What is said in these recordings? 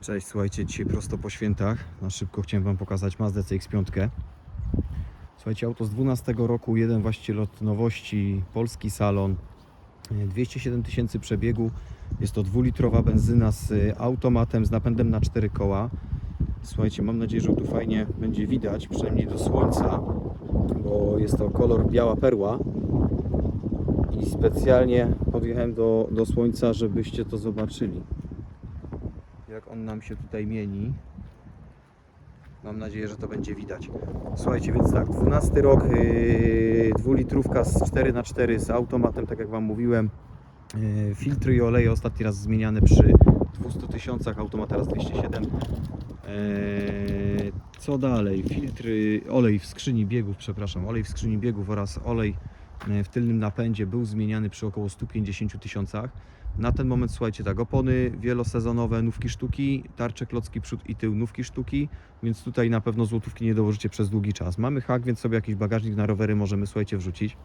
Cześć, słuchajcie, dzisiaj prosto po świętach. Na szybko chciałem Wam pokazać Mazdę CX-5. Słuchajcie, auto z 12 roku, jeden właściciel od nowości, polski salon, e, 207 tysięcy przebiegu. Jest to dwulitrowa benzyna z e, automatem, z napędem na 4 koła. Słuchajcie, mam nadzieję, że tu fajnie będzie widać, przynajmniej do słońca, bo jest to kolor biała perła. I specjalnie podjechałem do, do słońca, żebyście to zobaczyli jak on nam się tutaj mieni. Mam nadzieję, że to będzie widać. Słuchajcie, więc tak, 12 rok, yy, dwulitrówka z 4x4 z automatem, tak jak Wam mówiłem. Yy, filtry i oleje ostatni raz zmieniane przy 200 tysiącach, automat teraz 207. Yy, co dalej? Filtry, olej w skrzyni biegów, przepraszam, olej w skrzyni biegów oraz olej w tylnym napędzie był zmieniany przy około 150 tysiącach. Na ten moment słuchajcie tak, opony wielosezonowe, nówki sztuki, tarcze, klocki przód i tył, nówki sztuki, więc tutaj na pewno złotówki nie dołożycie przez długi czas. Mamy hak, więc sobie jakiś bagażnik na rowery możemy słuchajcie wrzucić.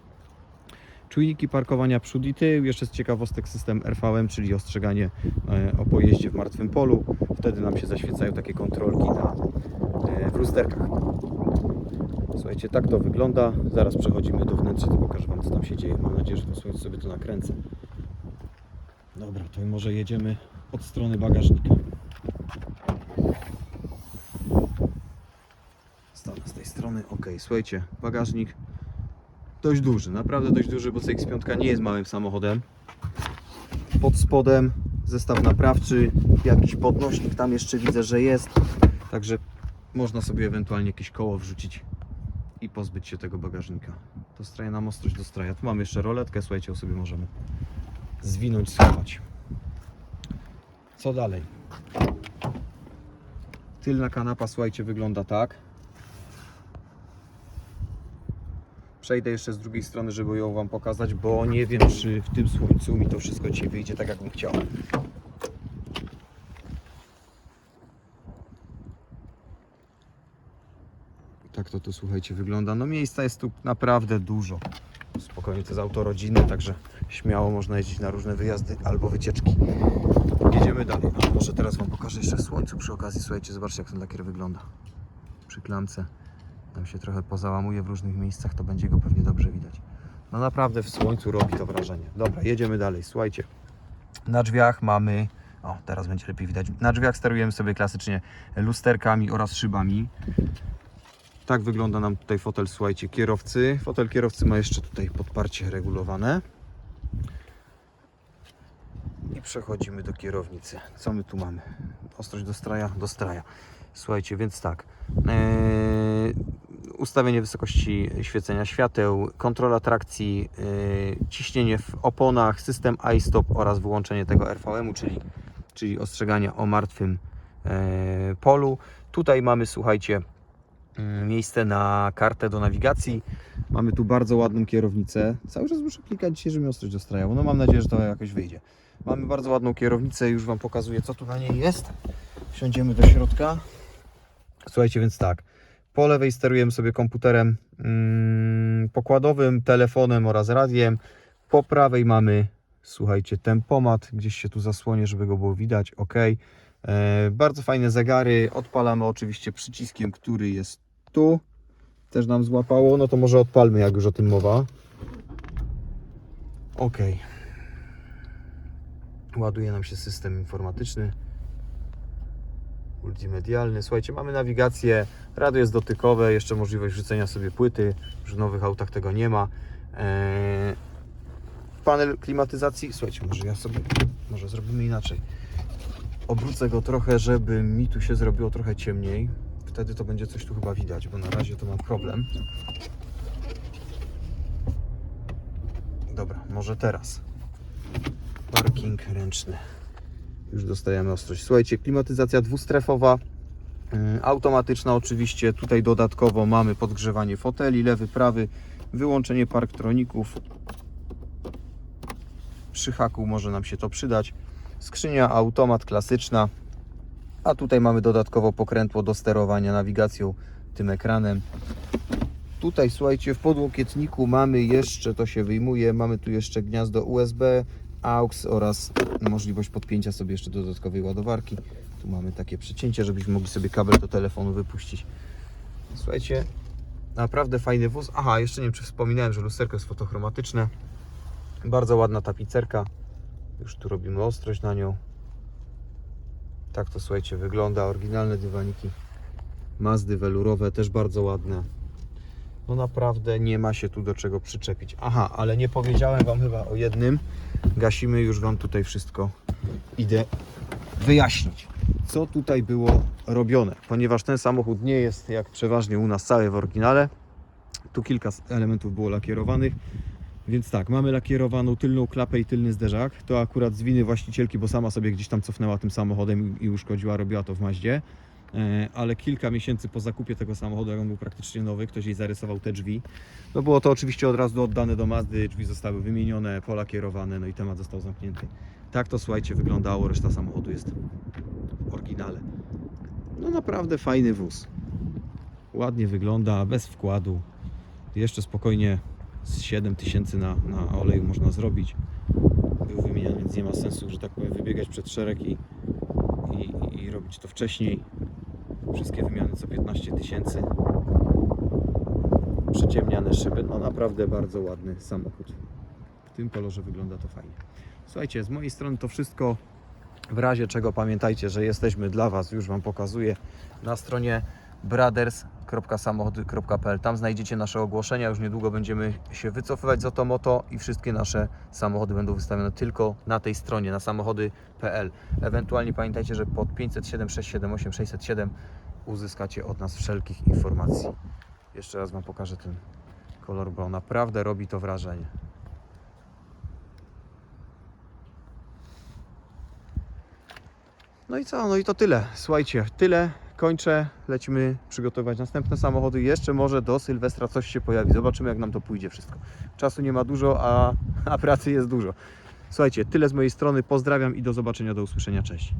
Czujniki parkowania przód i tył, jeszcze z ciekawostek system RVM, czyli ostrzeganie e, o pojeździe w martwym polu. Wtedy nam się zaświecają takie kontrolki na, e, w. Słuchajcie, tak to wygląda. Zaraz przechodzimy do wnętrza, to pokażę Wam co tam się dzieje. Mam nadzieję, że to słuchajcie sobie to nakręcę. Dobra, to może jedziemy od strony bagażnika. Stanę z tej strony. Ok, słuchajcie, bagażnik dość duży, naprawdę dość duży, bo CX-5 nie jest małym samochodem. Pod spodem zestaw naprawczy, jakiś podnośnik tam jeszcze widzę, że jest. Także można sobie ewentualnie jakieś koło wrzucić i pozbyć się tego bagażnika. Dostraja nam ostrość dostraja. Tu mamy jeszcze roletkę, słuchajcie, ją sobie możemy zwinąć, schować. Co dalej? Tylna kanapa, słuchajcie, wygląda tak. Przejdę jeszcze z drugiej strony, żeby ją Wam pokazać, bo nie wiem, czy w tym słońcu mi to wszystko dzisiaj wyjdzie tak, jak bym chciał. Tak to tu, słuchajcie, wygląda. No miejsca jest tu naprawdę dużo. Spokojnie, to jest auto rodzinne, także śmiało można jeździć na różne wyjazdy albo wycieczki. Jedziemy dalej. Może teraz Wam pokażę jeszcze słońcu przy okazji. Słuchajcie, zobaczcie jak ten lakier wygląda. Przy klamce tam się trochę pozałamuje w różnych miejscach, to będzie go pewnie dobrze widać. No naprawdę w słońcu robi to wrażenie. Dobra, jedziemy dalej. Słuchajcie, na drzwiach mamy... O, teraz będzie lepiej widać. Na drzwiach sterujemy sobie klasycznie lusterkami oraz szybami. Tak wygląda nam tutaj fotel, słuchajcie, kierowcy. Fotel kierowcy ma jeszcze tutaj podparcie regulowane. I przechodzimy do kierownicy. Co my tu mamy? Ostrość dostraja? Dostraja. Słuchajcie, więc tak. Eee, ustawienie wysokości świecenia świateł, kontrola trakcji, eee, ciśnienie w oponach, system iStop oraz wyłączenie tego RVM-u, czyli, czyli ostrzegania o martwym eee, polu. Tutaj mamy, słuchajcie, miejsce na kartę do nawigacji. Mamy tu bardzo ładną kierownicę. Cały czas muszę klikać dzisiaj, żeby mi ostrość dostrajało. No mam nadzieję, że to jakoś wyjdzie. Mamy bardzo ładną kierownicę, już Wam pokazuję, co tu na niej jest. Wsiądziemy do środka. Słuchajcie, więc tak. Po lewej sterujemy sobie komputerem mm, pokładowym, telefonem oraz radiem. Po prawej mamy, słuchajcie, tempomat. Gdzieś się tu zasłonię, żeby go było widać. Ok. E, bardzo fajne zegary. Odpalamy oczywiście przyciskiem, który jest tu. Też nam złapało. No to może odpalmy, jak już o tym mowa. Ok. Ładuje nam się system informatyczny multimedialny. Słuchajcie, mamy nawigację, radio jest dotykowe, jeszcze możliwość wrzucenia sobie płyty. W nowych autach tego nie ma. Eee, panel klimatyzacji. Słuchajcie, może ja sobie, może zrobimy inaczej. Obrócę go trochę, żeby mi tu się zrobiło trochę ciemniej. Wtedy to będzie coś tu chyba widać, bo na razie to mam problem. Dobra, może teraz. Parking ręczny już dostajemy ostrość. Słuchajcie, klimatyzacja dwustrefowa, yy, automatyczna oczywiście. Tutaj dodatkowo mamy podgrzewanie foteli, lewy, prawy, wyłączenie parktroników. Przy haku może nam się to przydać. Skrzynia automat klasyczna, a tutaj mamy dodatkowo pokrętło do sterowania nawigacją tym ekranem. Tutaj słuchajcie, w podłokietniku mamy jeszcze, to się wyjmuje, mamy tu jeszcze gniazdo USB, AUX oraz możliwość podpięcia sobie jeszcze dodatkowej ładowarki. Tu mamy takie przecięcie, żebyśmy mogli sobie kabel do telefonu wypuścić. Słuchajcie, naprawdę fajny wóz. Aha, jeszcze nie wiem, czy wspominałem, że lusterko jest fotochromatyczne. Bardzo ładna tapicerka. Już tu robimy ostrość na nią. Tak to słuchajcie wygląda. Oryginalne dywaniki. Mazdy welurowe też bardzo ładne. No naprawdę nie ma się tu do czego przyczepić. Aha, ale nie powiedziałem Wam chyba o jednym. Gasimy już Wam tutaj wszystko. Idę wyjaśnić, co tutaj było robione, ponieważ ten samochód nie jest jak przeważnie u nas cały w oryginale. Tu kilka elementów było lakierowanych. Więc tak, mamy lakierowaną tylną klapę i tylny zderzak. To akurat z winy właścicielki, bo sama sobie gdzieś tam cofnęła tym samochodem i uszkodziła, robiła to w Maździe. E, Ale kilka miesięcy po zakupie tego samochodu, jak on był praktycznie nowy, ktoś jej zarysował te drzwi. No było to oczywiście od razu oddane do Mazdy, drzwi zostały wymienione, polakierowane, no i temat został zamknięty. Tak to słuchajcie wyglądało, reszta samochodu jest w oryginale. No naprawdę fajny wóz. Ładnie wygląda, bez wkładu. Jeszcze spokojnie z 7 tysięcy na, na oleju można zrobić. Był wymieniany, więc nie ma sensu, że tak powiem, wybiegać przed szereg i, i, i robić to wcześniej. Wszystkie wymiany co 15 tysięcy. Przyciemniane szyby. No naprawdę bardzo ładny samochód. W tym kolorze wygląda to fajnie. Słuchajcie, z mojej strony to wszystko. W razie czego pamiętajcie, że jesteśmy dla Was, już Wam pokazuję na stronie brothers.samochody.pl. Tam znajdziecie nasze ogłoszenia. Już niedługo będziemy się wycofywać z Otomoto i wszystkie nasze samochody będą wystawione tylko na tej stronie, na samochody.pl. Ewentualnie pamiętajcie, że pod 507 678 607 uzyskacie od nas wszelkich informacji. Jeszcze raz Wam pokażę ten kolor, bo naprawdę robi to wrażenie. No i co? No i to tyle. Słuchajcie, tyle. Kończę. Lecimy przygotować następne samochody. Jeszcze może do Sylwestra coś się pojawi. Zobaczymy, jak nam to pójdzie wszystko. Czasu nie ma dużo, a, a pracy jest dużo. Słuchajcie, tyle z mojej strony. Pozdrawiam i do zobaczenia, do usłyszenia. Cześć.